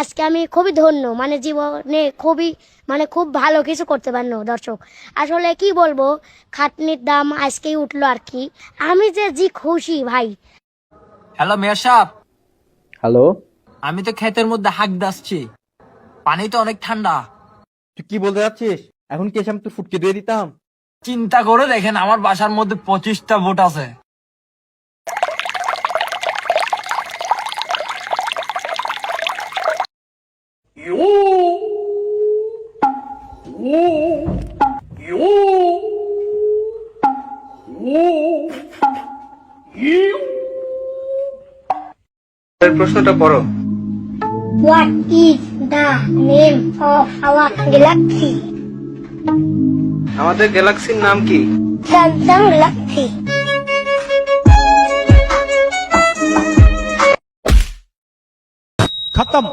আজকে আমি খুবই ধন্য মানে জীবনে খুবই মানে খুব ভালো কিছু করতে পারল দর্শক। আসলে কি বলব খাটনির দাম আজকেই উঠল আর কি। আমি যে জি খুশি ভাই। হ্যালো মেয়র সাহেব। হ্যালো। আমি তো ক্ষেতের মধ্যে হাঁক দাসছি। পানি তো অনেক ঠান্ডা। তুই কি বলতে যাচ্ছিস এখন কি এসে আমি তোর ফুটকে দিয়ে দিতাম? চিন্তা করে দেখেন আমার বাসার মধ্যে পঁচিশটা ভোট আছে। প্রশ্নটা পড়ো। What is the name of our galaxy আমাদের গ্যালাক্সির নাম কি? স্যামসাং গ্যালাক্সি খতম।